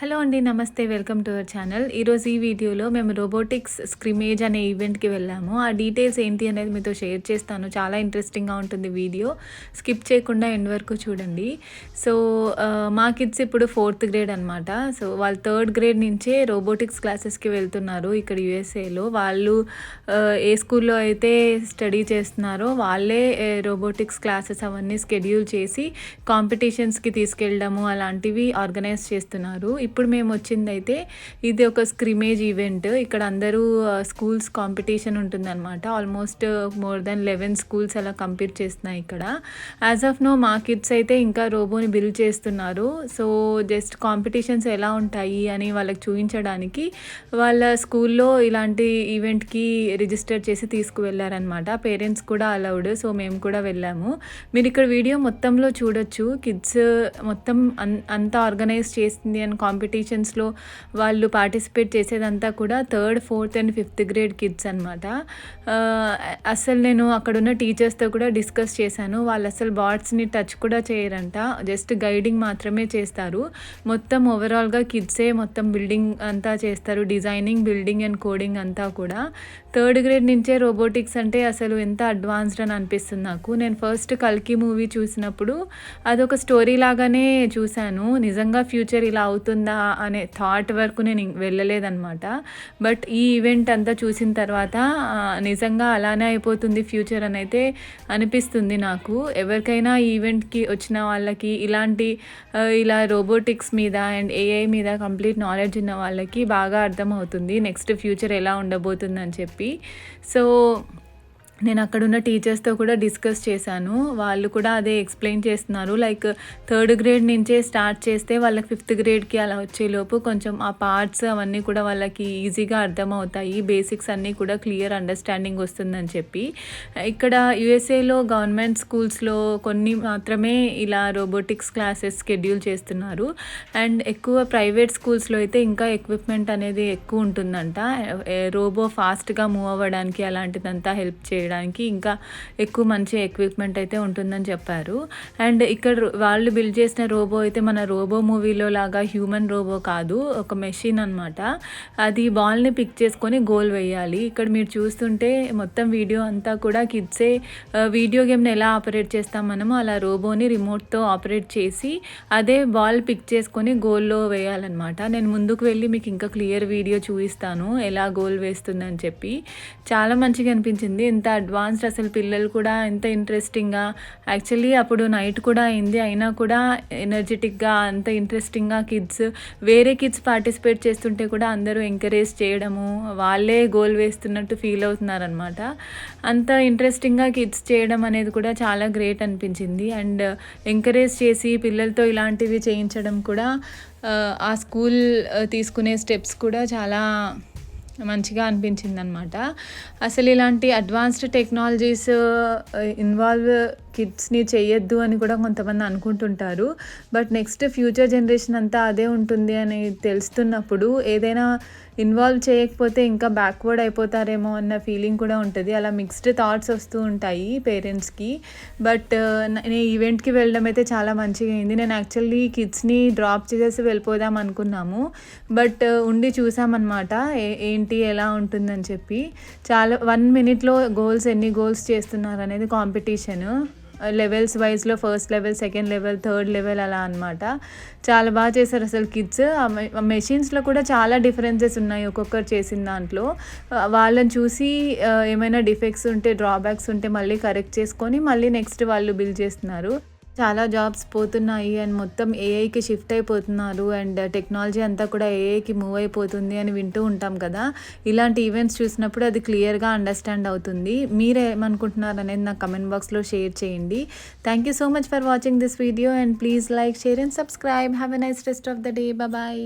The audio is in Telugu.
హలో అండి నమస్తే. Welcome to our channel. ఈరోజు ఈ వీడియోలో మేము రోబోటిక్స్ స్క్రిమేజ్ అనే ఈవెంట్కి వెళ్ళాము. ఆ డీటెయిల్స్ ఏంటి అనేది మీతో షేర్ చేస్తాను. చాలా ఇంట్రెస్టింగ్గా ఉంటుంది వీడియో. స్కిప్ చేయకుండా ఎండ్ వరకు చూడండి. సో మా కిడ్స్ ఇప్పుడు ఫోర్త్ గ్రేడ్ అనమాట సో వాళ్ళు థర్డ్ గ్రేడ్ నుంచే రోబోటిక్స్ క్లాసెస్కి వెళ్తున్నారు ఇక్కడ యుఎస్ఏలో. వాళ్ళు ఏ స్కూల్లో అయితే స్టడీ చేస్తున్నారో వాళ్ళే రోబోటిక్స్ క్లాసెస్ అవన్నీ స్కెడ్యూల్ చేసి కాంపిటీషన్స్కి తీసుకెళ్ళడము అలాంటివి ఆర్గనైజ్ చేస్తున్నారు. ఇప్పుడు మేము వచ్చిందైతే ఇది ఒక స్క్రిమేజ్ ఈవెంట్. ఇక్కడ అందరూ స్కూల్స్ కాంపిటీషన్ ఉంటుందన్నమాట. Almost more than eleven schools అలా కంపీట్ చేస్తున్నాయి ఇక్కడ. యాజ్ ఆఫ్ నో మా కిడ్స్ అయితే ఇంకా రోబోని బిల్డ్ చేస్తున్నారు. సో జస్ట్ కాంపిటీషన్స్ ఎలా ఉంటాయి అని వాళ్ళకి చూపించడానికి వాళ్ళ స్కూల్లో ఇలాంటి ఈవెంట్కి రిజిస్టర్ చేసి తీసుకువెళ్ళారనమాట పేరెంట్స్ కూడా అలౌడ్ సో మేము కూడా వెళ్ళాము. మీరు ఇక్కడ వీడియో మొత్తంలో చూడొచ్చు. కిడ్స్ మొత్తం అంతా ఆర్గనైజ్ చేసింది అని కాంపిటీషన్స్లో వాళ్ళు పార్టిసిపేట్ చేసేదంతా కూడా third fourth and fifth grade kids అనమాట అసలు నేను అక్కడున్న టీచర్స్తో కూడా డిస్కస్ చేశాను. వాళ్ళు అసలు బాట్స్ని టచ్ కూడా చేయరంట. జస్ట్ గైడింగ్ మాత్రమే చేస్తారు. మొత్తం ఓవరాల్గా కిడ్సే మొత్తం బిల్డింగ్ అంతా చేస్తారు. డిజైనింగ్ బిల్డింగ్ అండ్ కోడింగ్ అంతా కూడా. థర్డ్ గ్రేడ్ నుంచే రోబోటిక్స్ అంటే అసలు ఎంత అడ్వాన్స్డ్ అని అనిపిస్తుంది నాకు. నేను ఫస్ట్ కల్కి మూవీ చూసినప్పుడు అదొక స్టోరీ లాగానే చూశాను. నిజంగా ఫ్యూచర్ ఇలా అవుతుందా అనే థాట్ వరకు నేను వెళ్ళలేదన్నమాట. బట్ ఈ ఈవెంట్ అంతా చూసిన తర్వాత నిజంగా అలానే అయిపోతుంది ఫ్యూచర్ అని అయితే అనిపిస్తుంది నాకు. ఎవరికైనా ఈవెంట్కి వచ్చిన వాళ్ళకి ఇలాంటి ఇలా రోబోటిక్స్ మీద అండ్ ఏఐ మీద కంప్లీట్ నాలెడ్జ్ ఉన్న వాళ్ళకి బాగా అర్థమవుతుంది. నెక్స్ట్ ఫ్యూచర్ ఎలా ఉండబోతుందని చెప్పి. సో నేను అక్కడున్న టీచర్స్తో కూడా డిస్కస్ చేశాను. వాళ్ళు కూడా అదే ఎక్స్ప్లెయిన్ చేస్తున్నారు. లైక్ థర్డ్ గ్రేడ్ నుంచే స్టార్ట్ చేస్తే వాళ్ళకి ఫిఫ్త్ గ్రేడ్కి అలా వచ్చేలోపు కొంచెం ఆ పార్ట్స్ అవన్నీ కూడా వాళ్ళకి ఈజీగా అర్థమవుతాయి. బేసిక్స్ అన్నీ కూడా క్లియర్ అండర్స్టాండింగ్ వస్తుందని చెప్పి. ఇక్కడ యుఎస్ఏలో గవర్నమెంట్ స్కూల్స్లో కొన్ని మాత్రమే ఇలా రోబోటిక్స్ క్లాసెస్ షెడ్యూల్ చేస్తున్నారు. అండ్ ఎక్కువ ప్రైవేట్ స్కూల్స్లో అయితే ఇంకా ఎక్విప్మెంట్ అనేది ఎక్కువ ఉంటుందంట. రోబో ఫాస్ట్గా మూవ్ అవ్వడానికి అలాంటిదంతా హెల్ప్ చేయడం చేయడానికి ఇంకా ఎక్కువ మంచి ఎక్విప్మెంట్ అయితే ఉంటుందని చెప్పారు. అండ్ ఇక్కడ వాళ్ళు బిల్డ్ చేసిన రోబో అయితే మన రోబో మూవీలో లాగా హ్యూమన్ రోబో కాదు ఒక మెషిన్ అనమాట అది బాల్ని పిక్ చేసుకొని గోల్ వేయాలి. ఇక్కడ మీరు చూస్తుంటే మొత్తం వీడియో అంతా కూడా కిడ్సే వీడియో గేమ్ని ఎలా ఆపరేట్ చేస్తాం మనము అలా రోబోని రిమోట్తో ఆపరేట్ చేసి అదే బాల్ పిక్ చేసుకొని గోల్లో వేయాలన్నమాట. నేను ముందుకు వెళ్ళి మీకు ఇంకా క్లియర్ వీడియో చూపిస్తాను ఎలా గోల్ వేస్తుందని చెప్పి. చాలా మంచిగా అనిపించింది. ఇంత అడ్వాన్స్డ్ అసలు పిల్లలు కూడా ఎంత ఇంట్రెస్టింగ్గా యాక్చువల్లీ అప్పుడు నైట్ కూడా అయింది అయినా కూడా ఎనర్జెటిక్గా అంత ఇంట్రెస్టింగ్గా కిడ్స్ వేరే కిడ్స్ పార్టిసిపేట్ చేస్తుంటే కూడా అందరూ ఎంకరేజ్ చేయడము వాళ్ళే గోల్ వేస్తున్నట్టు ఫీల్ అవుతున్నారనమాట అంత ఇంట్రెస్టింగ్గా కిడ్స్ చేయడం అనేది కూడా చాలా గ్రేట్ అనిపించింది. అండ్ ఎంకరేజ్ చేసి పిల్లలతో ఇలాంటివి చేయించడం కూడా ఆ స్కూల్ తీసుకునే స్టెప్స్ కూడా చాలా మంచిగా అనిపించింది అనమాట అసలు ఇలాంటి అడ్వాన్స్డ్ టెక్నాలజీస్ ఇన్వాల్వ్ కిడ్స్ని చేయొద్దు అని కూడా కొంతమంది అనుకుంటుంటారు. బట్ నెక్స్ట్ ఫ్యూచర్ జనరేషన్ అంతా అదే ఉంటుంది అని తెలుస్తున్నప్పుడు ఏదైనా ఇన్వాల్వ్ చేయకపోతే ఇంకా బ్యాక్వర్డ్ అయిపోతారేమో అన్న ఫీలింగ్ కూడా ఉంటుంది. అలా మిక్స్డ్ థాట్స్ వస్తూ ఉంటాయి పేరెంట్స్కి. బట్ నేను ఈవెంట్కి వెళ్ళడం అయితే చాలా మంచిగా అయింది. నేను యాక్చువల్లీ కిడ్స్ని డ్రాప్ చేసేసి వెళ్ళిపోదాం అనుకున్నాము. బట్ ఉండి చూసామన్నమాట ఏంటి ఎలా ఉంటుందని చెప్పి. చాలా వన్ మినిట్లో గోల్స్ ఎన్ని గోల్స్ చేస్తున్నారు అనేది competition. Levels వైజ్లో first level second level third level అలా అనమాట చాలా బాగా చేశారు అసలు కిడ్స్ ఆ మెషిన్స్లో కూడా చాలా డిఫరెన్సెస్ ఉన్నాయి ఒక్కొక్కరు చేసిన దాంట్లో. వాళ్ళని చూసి ఏమైనా డిఫెక్ట్స్ ఉంటే డ్రాబ్యాక్స్ ఉంటే మళ్ళీ కరెక్ట్ చేసుకొని మళ్ళీ నెక్స్ట్ వాళ్ళు బిల్ చేస్తున్నారు. చాలా జాబ్స్ పోతున్నాయి అండ్ మొత్తం ఏఐకి షిఫ్ట్ అయిపోతున్నారు అండ్ టెక్నాలజీ అంతా కూడా ఏఐకి మూవ్ అయిపోతుంది అని వింటూ ఉంటాం కదా. ఇలాంటి ఈవెంట్స్ చూసినప్పుడు అది క్లియర్గా అండర్స్టాండ్ అవుతుంది. మీరు ఏమనుకుంటున్నారు అనేది నాకు కమెంట్ బాక్స్లో షేర్ చేయండి. Thank you so much for watching this video and please like share and subscribe have a nice rest of the day bye